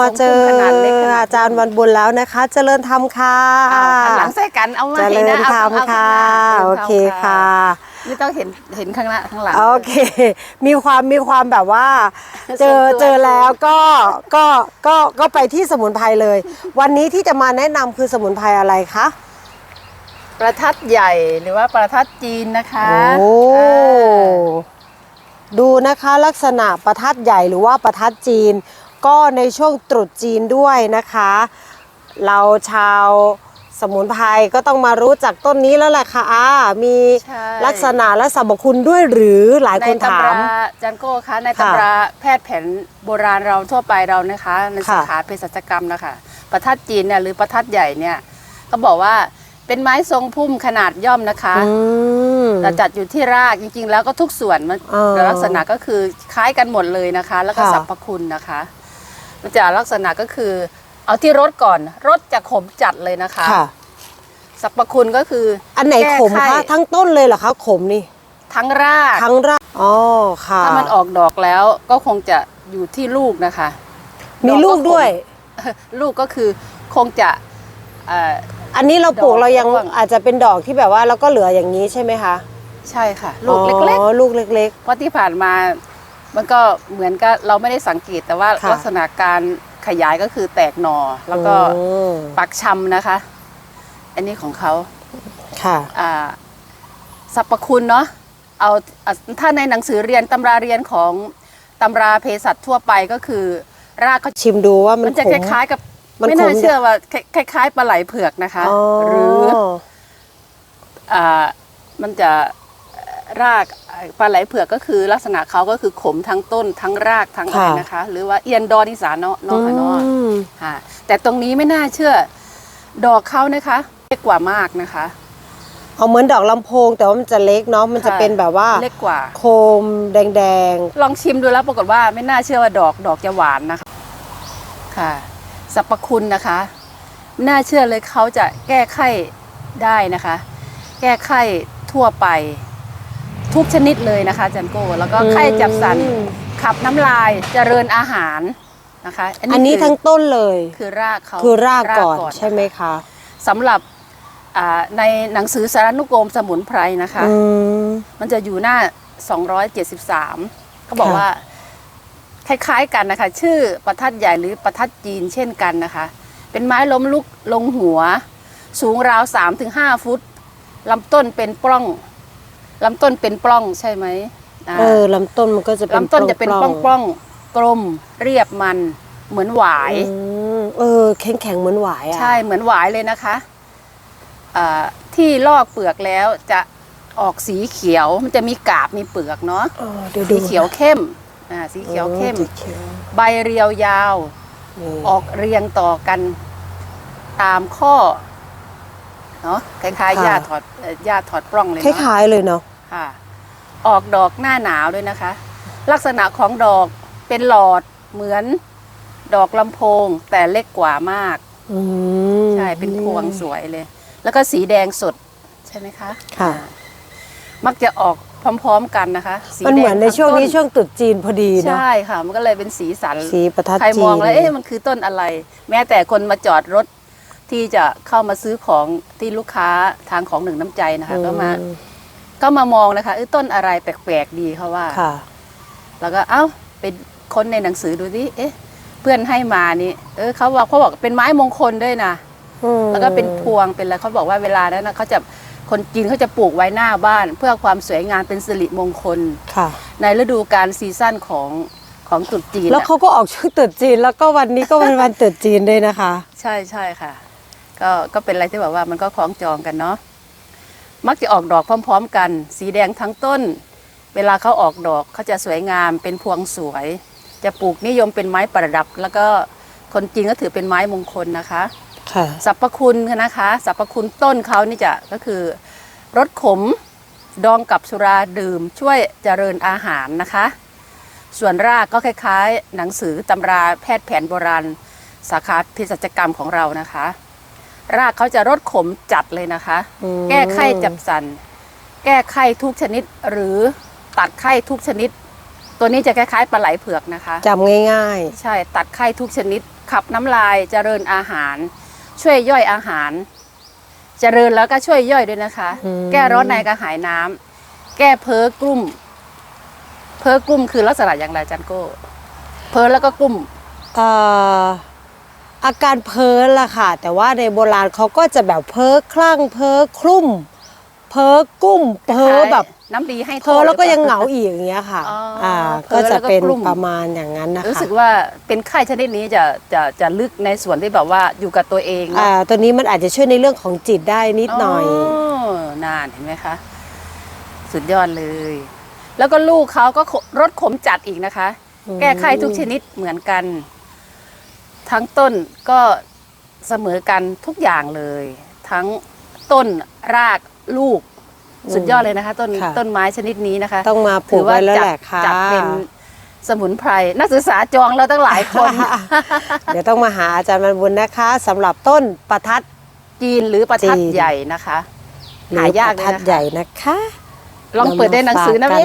มาเจอขนาดเล็กขนาดอาจารย์วันบุญแล้วนะคะ เจริญธรรมค่ะเอาหันหลังใส่กันเอามาเจให้รินะญเอาธรรมเอาค่ะข้างหน้าโอเคค่ะไม่ต้องเห็นเห็นข้างหน้าข้างหลังโอเค มีความมีความแบบว่า เจอส่วนตัวเจอแล้วก็ก็ก็ก็ไปที่สมุนไพรเลย วันนี้ที่จะมาแนะนำคือสมุนไพรอะไรคะประทัดใหญ่หรือว่าประทัดจีนนะคะโอ้อ่าดูนะคะลักษณะประทัดใหญ่หรือว่าประทัดจีน ก็ในช่วงตรุษจีนด้วยนะคะ เราชาวสมุนไพรก็ต้องมารู้จักต้นนี้แล้วแหละค่ะอ่ามีใช่ ลักษณะและสรรพคุณด้วยหรือหลายในคนถาตำมราจันโก้คะในค่ะตำราแพทย์แผนโบราณเราทั่วไปเรานะคะในสาค่ะ ขาเภสัชกรรมนะคะประทัดจีนเนี่ยหรือประทัดใหญ่เนี่ยก็บอกว่าเป็นไม้ทรงพุ่มขนาดย่อมนะคะอืมแต่จัดอยู่ที่รากจริงๆ แล้วก็ทุกส่วนมันเออลักษณะก็คือคล้ายกันหมดเลยนะคะ แล้วก็ค่ะ สรรพคุณนะคะ มันจะลักษณะก็คือ เอาที่รสก่อนรสจะขมจัดเลยนะคะ ค่ะ สรรพคุณก็คืออันไหนแก้ขมไข้คะทั้งต้นเลยเหรอคะขมนี่ ทั้งรากทั้งรากอ๋อค่ะถ้ามันออกดอกแล้วก็คงจะอยู่ที่ลูกนะคะ มีลูกด้วย ลูกก็คือคงจะเอ่อ อันนี้เราปลูกดอกเรายังร่วงอาจจะเป็นดอกที่แบบว่าเราก็เหลืออย่างนี้ใช่ไหมคะใช่ค่ะ ลูกเล็กอ๋อลูกเล็ก ๆ เพราะที่ผ่านมา มันก็เหมือนกับเราไม่ได้สังเกตแต่ว่าค่ะลักษณะการขยายก็คือแตกหนอๆแล้วก็อืม ปักชำนะคะ อันนี้ของเขาค่ะ อ่าสรรพคุณเนาะเอาอะถ้าในหนังสือเรียนตำราเรียนของตำราเภสัชทั่วไปก็คือ รากเขา ชิมดูว่ามันมันจะขคม ล้ายๆกับมันไม่น่าขม เชื่อว่าคล้ายคล้ายๆปลาไหลเผือกนะคะอ๋อหรืออ่ามันจะ รากปลาไหลเผือกก็คือลักษณะเขาก็คือขมทั้งต้นทั้งรากทั้งอะไรนะคะ หรือว่าเอียนดอนอีสานเนาะเนาะค่ะเนาะอืมค่ะ แต่ตรงนี้ไม่น่าเชื่อ ดอกเขานะคะเล็กกว่ามากนะคะเอาเหมือนดอกลำโพง แต่ว่ามันจะเล็กเนาะมันจะค่ะเป็นแบบว่าเล็กกว่า โคมแดงลองชิมดูแล้วปรากฏว่าไม่น่าเชื่อว่าดอกดอกจะหวานนะคะค่ะสรรพคุณนะคะไม่น่าเชื่อเลยเขาจะแก้ไข้ได้นะคะ แก้ไข้ทั่วไป ทุกชนิดเลยนะคะอาจันโก้แล้วก็ๆไข้จับสันอืมขับน้ำลายเจริญอาหารนะคะอันนี้คือทั้งต้นเลยคือรากเขาคือรากก่อนใช่ไหมคะสำหรับอ่าในหนังสือสารานุกรมสมุนไพรนะคะอืมมันจะอยู่หน้า 273 ก็บอกค่ะว่า คล้าย ๆกันนะคะ ชื่อประทัดใหญ่หรือประทัดจีนเช่นกันนะคะ เป็นไม้ล้มลุกลงหัว สูงราว 3-5 ฟุตลำต้นเป็นปล้อง ลำต้นเป็นปล้องใช่ไหมอ่าเออลำต้นมันก็จะเป็นลำต้นจะเป็นปล้ล้อองงปล้องๆกลมเรียบมันเหมือนหวายอืมเออแข็งแข็งๆเหมือนหวายอะใช่เหมือนหวายเลยนะคะอ่าที่ลอกเปลือกแล้วจะออกสีเขียวมันจะมีกาบมีเปลือกเนาะเออเดี๋ยวดูสีเขียวเข้มอ่าสีเขียวเข้มสีเขียวใบเรียวยาวนี่ออกเรียงต่อกันตามข้อ เนาะคล้ายๆหญ้าถอดเอ่อหญ้าถอดปล้องเลยคเนาะล้ายๆเลยเนาะค่ะ ออกดอกหน้าหนาวด้วยนะคะ ลักษณะของดอกเป็นหลอดเหมือนดอกลำโพง แต่เล็กกว่ามาก อืม ใช่ เป็นพวงสวยเลย แล้วก็สีแดงสดใช่ไหมคะค่ะ อ่ามักจะออกพร้อมๆกันนะคะสีมันเหมือนแดในช่วงนี้ทั้ต้ช่วงตรุษจีนพอดีเนาะใช่ค่ะ มันก็เลยเป็นสีสัน สีประทัดใครจีมองนแล้วเอ๊ะมันคือต้นอะไร แม้แต่คนมาจอดรถ ที่จะเข้ามาซื้อของที่ลูกค้าทางของหนึ่งน้ำใจนะคะก็มาอืก็มามองนะคะเอ้ยต้นอะไรแปลกๆดีเขาว่าค่ะ แล้วก็เอ้าเป็นคนในหนังสือดูดิเอ๊ะ เพื่อนให้มานี่ เออเขาบอกเขาบอกเป็นไม้มงคลด้วยนะอืมแล้วก็เป็นพวงเป็นอะไรเขาบอกว่าเวลานั้นนะเขาจะคนจีนเขาจะปลูกไว้หน้าบ้าน เพื่อความสวยงามเป็นสิริมงคลค่ะ ในฤดูการซีซั่นของของตรุษจีนแล้วอะเขาก็ออกชื่อตรุษจีน แล้วก็วันนี้ก็เป็นวันตรุษจีนด้วยนะคะ ใช่ใช่ค่ะ ก็ก็เป็นอะไรที่แบบว่ามันก็คล้องจองกันเนาะมักจะออกดอกพร้อม ๆ กัน สีแดงทั้งต้น เวลาเขาออกดอกเขาจะสวยงามเป็นพวงสวย จะปลูกนิยมเป็นไม้ประดับ แล้วก็คนจีนก็ถือเป็นไม้มงคลนะคะค่ะสรรพคุณนะคะสรรพคุณต้นเขานี่จะก็คือรสขมดองกับสุราดื่มช่วยเจริญอาหารนะคะ ส่วนรากก็คล้ายๆ หนังสือตำราแพทย์แผนโบราณ สาขาเภสัชกรรมของเรานะคะ รากเขาจะรสขมจัดเลยนะคะ อืม แก้ไข้จับสัน แก้ไข้ทุกชนิดหรือตัดไข้ทุกชนิด ตัวนี้จะคล้ายๆปลาไหลเผือกนะคะ จำง่าย ใช่ตัดไข้ทุกชนิด ขับน้ำลายเจริญอาหาร ช่วยย่อยอาหาร เจริญแล้วก็ช่วยย่อยด้วยนะคะ อืม แก้ร้อนในกระหายน้ำแก้เพ้อกลุ่ม เพ้อกลุ่มคือลักษณะอย่างไรอาจันโก้ เพ้อแล้วก็กลุ่มเอ่อ อาการเพ้อละค่ะ แต่ว่าในโบราณเขาก็จะแบบเพ้อคลั่งเพ้อคลุ่ม เพ้อกุ้มเพ้อแบบน้ำดีให้โทษเพ้อแล้วก็ยังเหงาหรือปอีกอย่างเงี้ยค่ะอ๋ออ่อ่าเพ้อก็แล้จะวก็เป็นกลุ่มประมาณอย่างนั้นนะล่ารู้คะสึกว่าเป็นไข้ชนิดนี้จะจะจะลึกในส่วนที่แบบว่าอยู่กับตัวเองนะอ่า ตัวนี้มันอาจจะช่วยในเรื่องของจิตได้นิดหน่อยนานเห็นไหมคะ สุดยอดเลย แล้วก็ลูกเขาก็ขรสขมจัดอีกนะคะอืมแก้ไขทุกชนิดเหมือนกัน ทั้งต้นก็เสมอกันทุกอย่างเลย ทั้งต้นรากลูกสุดยอดเลยนะคะ ต้นค่ะ ต้นไม้ชนิดนี้นะคะ ต้องมาปลูกไว้แล้วแหละค่ะ จัดเป็นสมุนไพร นักศึกษาจองแล้วตั้งหลายคน เดี๋ยวต้องมาหาอาจารย์บรรบุญนะคะสำหรับต้นประทัด จีนหรือประทัดจีน ใหญ่นะคะ หรือหายากประเลยทัดนะคะ ใหญ่นะคะ ลองเปิดในหนังสือนะเรามาฝากกัน